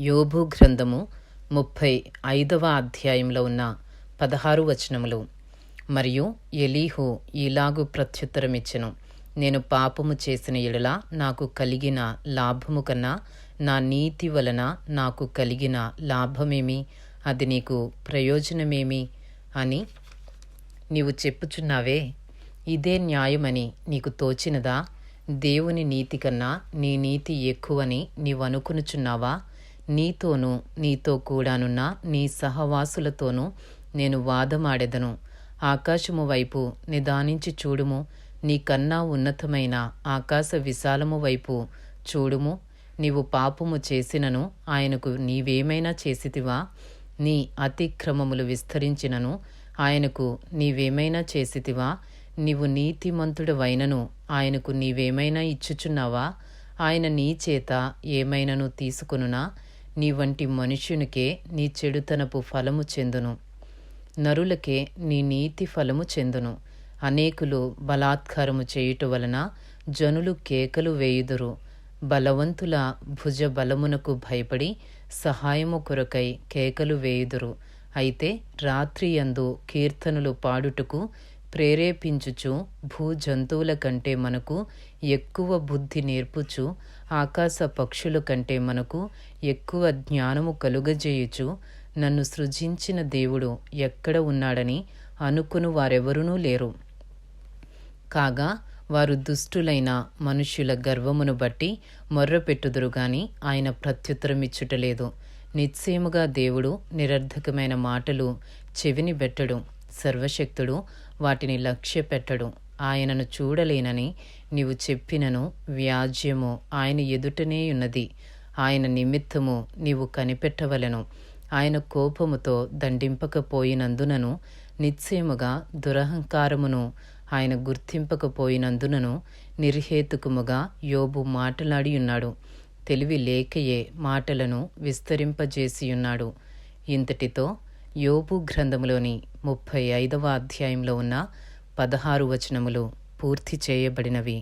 యోబు గ్రంథము ముప్పై ఐదవ అధ్యాయంలో ఉన్న పదహారు వచనములు. మరియు ఎలీహు ఇలాగు ప్రత్యుత్తరమిచ్చెను నేను పాపము చేసిన ఎడల నాకు కలిగిన లాభము కన్నా నా నీతి వలన నాకు కలిగిన లాభమేమి? అది నీకు ప్రయోజనమేమి? అని నీవు చెప్పుచున్నావే ఇదే న్యాయమని నీకు తోచినదా? దేవుని నీతి కన్నా నీ నీతి ఎక్కువని నీవు అనుకునుచున్నావా నీతోనూ నీతో కూడానున్న నీ సహవాసులతోనూ నేను వాదమాడెదను. ఆకాశము వైపు నిదానించి చూడుము నీకన్నా ఉన్నతమైన ఆకాశ విశాలము వైపు చూడుము. నీవు పాపము చేసినను ఆయనకు నీవేమైనా చేసితివా? నీ అతిక్రమములు విస్తరించినను ఆయనకు నీవేమైనా చేసితివా? నీవు నీతిమంతుడవైనను ఆయనకు నీవేమైనా ఇచ్చుచున్నావా? ఆయన నీ చేత ఏమైనను తీసుకునునా? నీ వంటి మనుష్యునికే నీ చెడుతనపు ఫలము చెందును. నరులకే నీ నీతి ఫలము చెందును. అనేకులు బలాత్కారము చేయుట వలన జనులు కేకలు వేయుదురు. బలవంతుల భుజ బలమునకు భయపడి సహాయము కొరకై కేకలు వేయుదురు. అయితే రాత్రి యందు కీర్తనలు పాడుటకు ప్రేరేపించుచు భూజంతువుల కంటే మనకు ఎక్కువ బుద్ధి నేర్పుచు ఆకాశ పక్షుల కంటే మనకు ఎక్కువ జ్ఞానము కలుగజేయుచు నన్ను సృజించిన దేవుడు ఎక్కడ ఉన్నాడని అనుకును వారెవరునూ లేరు. కాగా వారు దుష్టులైన మనుష్యుల గర్వమును బట్టి మొర్రపెట్టుదురు గాని ఆయన ప్రత్యుత్తరమిచ్చుటలేదు నిశ్చయముగా దేవుడు నిరర్ధకమైన మాటలు చెవిని బెట్టడు. సర్వశక్తుడు వాటిని లక్ష్య పెట్టడు ఆయనను చూడలేనని నీవు చెప్పినను వ్యాజ్యము ఆయన ఎదుటనే ఉన్నది. ఆయన నిమిత్తము నీవు కనిపెట్టవలెను. ఆయన కోపముతో దండింపకపోయినందునను నిశ్చయముగా దురహంకారమును ఆయన గుర్తింపకపోయినందునను నిర్హేతుకముగా యోబు మాటలాడి ఉన్నాడు తెలివి లేకయే మాటలను విస్తరింపజేసియున్నాడు. ఇంతటితో యోబు గ్రంథములోని ముప్పై ఐదవ అధ్యాయంలో ఉన్న పదహారు వచనములు పూర్తి చేయబడినవి.